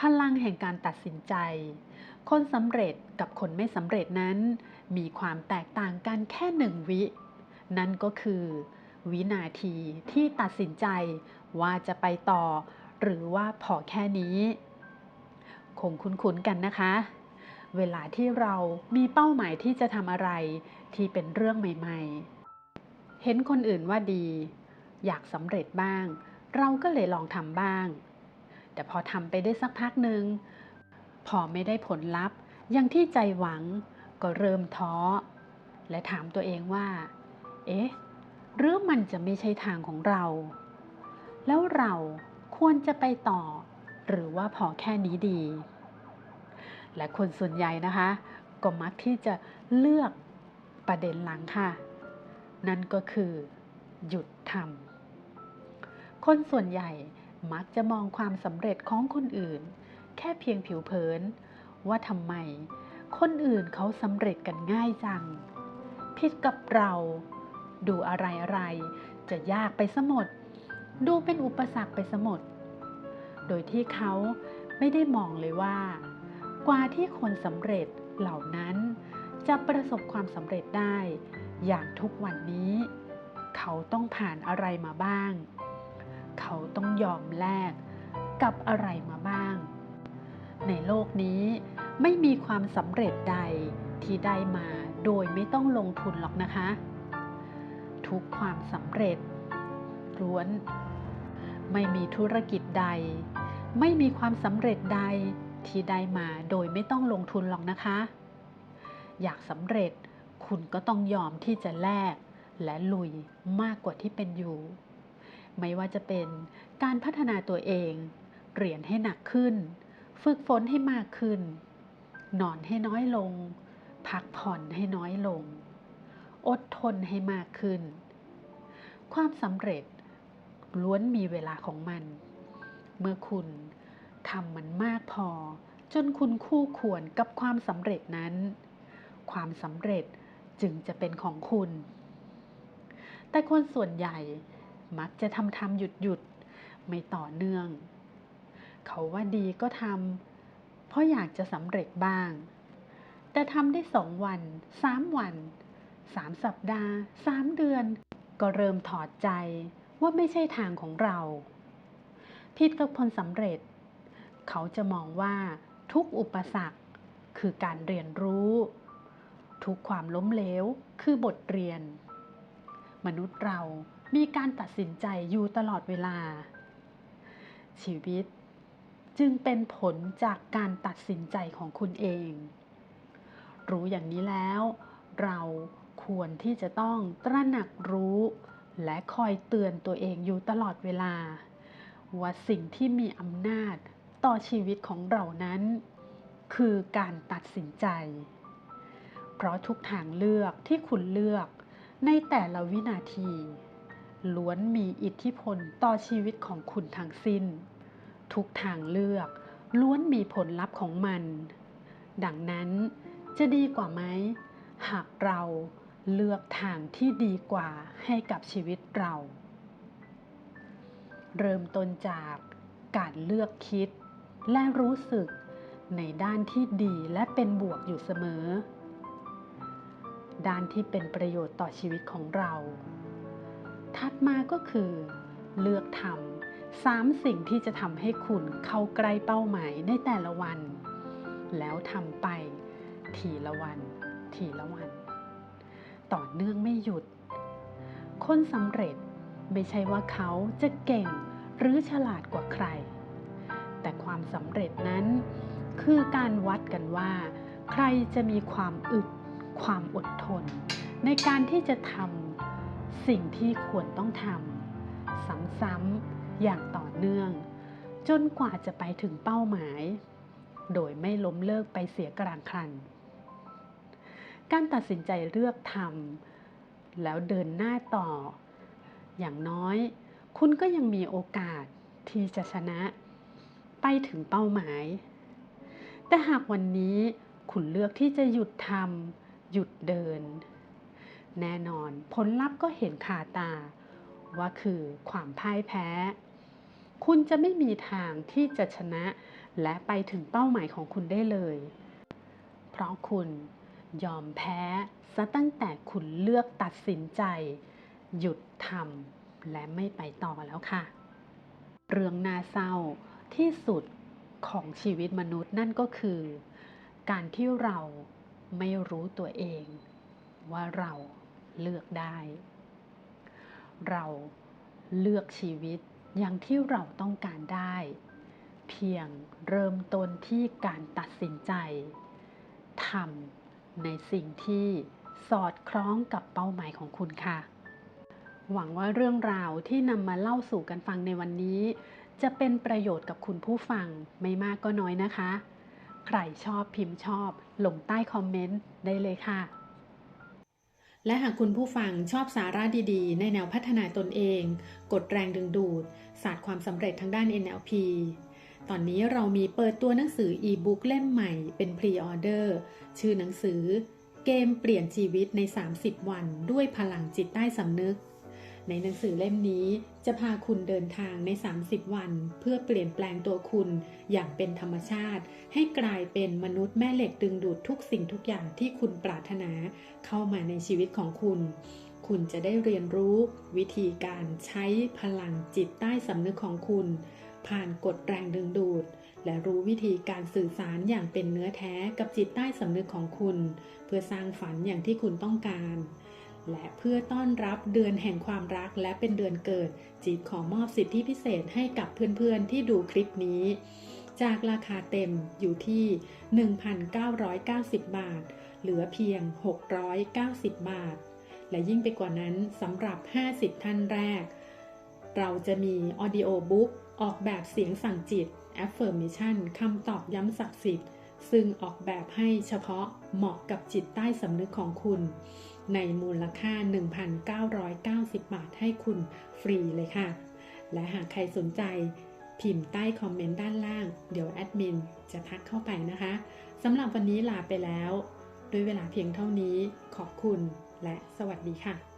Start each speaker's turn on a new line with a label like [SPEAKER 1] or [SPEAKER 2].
[SPEAKER 1] พลังแห่งการตัดสินใจ คนสำเร็จกับคนไม่สำเร็จนั้น มีความแตกต่างกันแค่หนึ่งวิ นั่นก็คือ วินาทีที่ตัดสินใจว่าจะไปต่อ หรือว่าพอแค่นี้ คงคุ้นๆกันนะคะ เวลาที่เรามีเป้าหมายที่จะทำอะไรที่เป็นเรื่องใหม่ ๆ เห็นคนอื่นว่าดี อยากสำเร็จบ้าง เราก็เลยลองทำบ้าง แต่พอทำไปได้สักพักหนึ่งพอไม่ได้ผลลัพธ์อย่างที่ใจหวังก็เริ่มท้อ และถามตัวเองว่า เอ๊ะ หรือมันจะไม่ใช่ทางของเรา แล้วเราควรจะไปต่อ หรือว่าพอแค่นี้ดี และคนส่วนใหญ่นะคะ ก็มักที่จะเลือกประเด็นหลังค่ะ นั่นก็คือ หยุดทำคนส่วนใหญ่ มักจะมองความสำเร็จของคนอื่น แค่เพียงผิวเผิน ว่าทำไม คนอื่นเขาสำเร็จกันง่ายจัง ผิดกับเรา ดูอะไรอะไรจะยากไปสมด ดูเป็นอุปสรรคไปสมด โดยที่เขาไม่ได้มองเลยว่า กว่าที่คนสำเร็จเหล่านั้นจะประสบความสำเร็จได้ อย่างทุกวันนี้ เขาต้องผ่านอะไรมาบ้าง เขาต้องยอมแลกกับอะไรมาบ้าง ในโลกนี้ไม่มีความสำเร็จใดที่ได้มาโดยไม่ต้องลงทุนหรอกนะคะ ทุกความสำเร็จล้วน ไม่มีธุรกิจใด ไม่มีความสำเร็จใดที่ได้มาโดยไม่ต้องลงทุนหรอกนะคะ อยากสำเร็จคุณก็ต้องยอมที่จะแลกและลุยมากกว่าที่เป็นอยู่ ไม่ว่าจะเป็นการพัฒนาตัวเอง เรียนให้หนักขึ้น ฝึกฝนให้มากขึ้น นอนให้น้อยลง พักผ่อนให้น้อยลง อดทนให้มากขึ้น ความสำเร็จล้วนมีเวลาของมัน เมื่อคุณทำมันมากพอ จนคุณคู่ควรกับความสำเร็จนั้น ความสำเร็จจึงจะเป็นของคุณ แต่คนส่วนใหญ่ มักจะทำทำหยุดหยุดไม่ต่อเนื่อง เขาว่าดีก็ทำเพราะอยากจะสำเร็จบ้าง แต่ทำได้สองวันสามวันสามสัปดาห์สามเดือน ก็เริ่มถอดใจว่าไม่ใช่ทางของเราผิดกับคนสำเร็จ เขาจะมองว่าทุกอุปสรรคคือการเรียนรู้ ทุกความล้มเหลวคือบทเรียน มนุษย์เรา มีการตัดสินใจอยู่ตลอดเวลา ชีวิตจึงเป็นผลจากการตัดสินใจของคุณเอง รู้อย่างนี้แล้ว เราควรที่จะต้องตระหนักรู้ และคอยเตือนตัวเองอยู่ตลอดเวลา ว่าสิ่งที่มีอำนาจต่อชีวิตของเรานั้น คือการตัดสินใจ เพราะทุกทางเลือกที่คุณเลือกในแต่ละวินาที ล้วนมีอิทธิพลต่อชีวิตของคุณทั้งสิ้น ทุกทางเลือกล้วนมีผลลัพธ์ของมัน ดังนั้นจะดีกว่าไหม หากเราเลือกทางที่ดีกว่าให้กับชีวิตเรา เริ่มต้นจากการเลือกคิดและรู้สึกในด้านที่ดีและเป็นบวกอยู่เสมอ ด้านที่เป็นประโยชน์ต่อชีวิตของเรา ถัดมาก็คือ เลือกทำสามสิ่งที่จะทำให้คุณเข้าใกล้เป้าหมายในแต่ละวัน แล้วทำไปทีละวัน ทีละวัน ต่อเนื่องไม่หยุด คนสำเร็จไม่ใช่ว่าเขาจะเก่งหรือฉลาดกว่าใคร แต่ความสำเร็จนั้นคือการวัดกันว่า ใครจะมีความอึด ความอดทน ในการที่จะทำ สิ่งที่ควรต้องทำซ้ำๆอย่างต่อเนื่อง จนกว่าจะไปถึงเป้าหมาย โดยไม่ล้มเลิกไปเสียกลางคัน การตัดสินใจเลือกทำแล้วเดินหน้าต่อ อย่างน้อย คุณก็ยังมีโอกาสที่จะชนะ ไปถึงเป้าหมาย แต่หากวันนี้คุณเลือกที่จะหยุดทำหยุดเดิน แน่นอน ผลลัพธ์ก็เห็นคาตา ว่าคือความพ่ายแพ้ คุณจะไม่มีทางที่จะชนะ และไปถึงเป้าหมายของคุณได้เลย เพราะคุณยอมแพ้ซะตั้งแต่คุณเลือกตัดสินใจ หยุดทำและไม่ไปต่อแล้วค่ะ เรื่องน่าเศร้าที่สุดของชีวิตมนุษย์นั่นก็คือ การที่เราไม่รู้ตัวเอง ว่าเรา เลือกได้ เราเลือกชีวิตอย่างที่เราต้องการได้ เพียงเริ่มต้นที่การตัดสินใจทำในสิ่งที่สอดคล้องกับเป้าหมายของคุณค่ะ หวังว่าเรื่องราวที่นำมาเล่าสู่กันฟังในวันนี้ จะเป็นประโยชน์กับคุณผู้ฟังไม่มากก็น้อยนะคะ ใครชอบพิมพ์ชอบลงใต้คอมเมนต์ได้เลยค่ะ และหากคุณผู้ฟังชอบสาระดีๆ ในแนวพัฒนาตนเอง กดแรงดึงดูด ศาสตร์ความสำเร็จทางด้าน NLP ตอนนี้เรามีเปิดตัวหนังสืออีบุ๊กเล่มใหม่เป็นพรีออเดอร์ชื่อหนังสือ เกมเปลี่ยนชีวิตใน 30 วัน ด้วยพลังจิตใต้สำนึก ในหนังสือเล่มนี้จะพาคุณเดินทางใน 30 วัน เพื่อเปลี่ยนแปลงตัวคุณอย่างเป็นธรรมชาติ ให้กลายเป็นมนุษย์แม่เหล็กดึงดูดทุกสิ่งทุกอย่างที่คุณปรารถนาเข้ามาในชีวิตของคุณ คุณจะได้เรียนรู้วิธีการใช้พลังจิตใต้สำนึกของคุณ ผ่านกฎแรงดึงดูด และรู้วิธีการสื่อสารอย่างเป็นเนื้อแท้กับจิตใต้สำนึกของคุณ เพื่อสร้างฝันอย่างที่คุณต้องการ และเพื่อต้อนรับเดือนแห่งความรักและเป็นเดือนเกิด จีบขอมอบสิทธิพิเศษให้กับเพื่อนๆที่ดูคลิปนี้ จากราคาเต็มอยู่ที่ 1,990 บาท เหลือเพียง 690 บาท และยิ่งไปกว่านั้นสำหรับ 50 ท่านแรก เราจะมี Audio Book ออกแบบเสียงสั่งจิต Affirmation คำตอบย้ำศักดิ์สิทธิ์ซึ่งออกแบบให้เฉพาะเหมาะกับจิตใต้สำนึกของคุณ ในมูลค่า 1,990 บาทให้คุณฟรีเลยค่ะ และหากใครสนใจพิมพ์ใต้คอมเมนต์ด้านล่าง เดี๋ยวแอดมินจะทักเข้าไปนะคะสำหรับวันนี้ลาไปแล้ว ด้วยเวลาเพียงเท่านี้ขอบคุณและสวัสดีค่ะ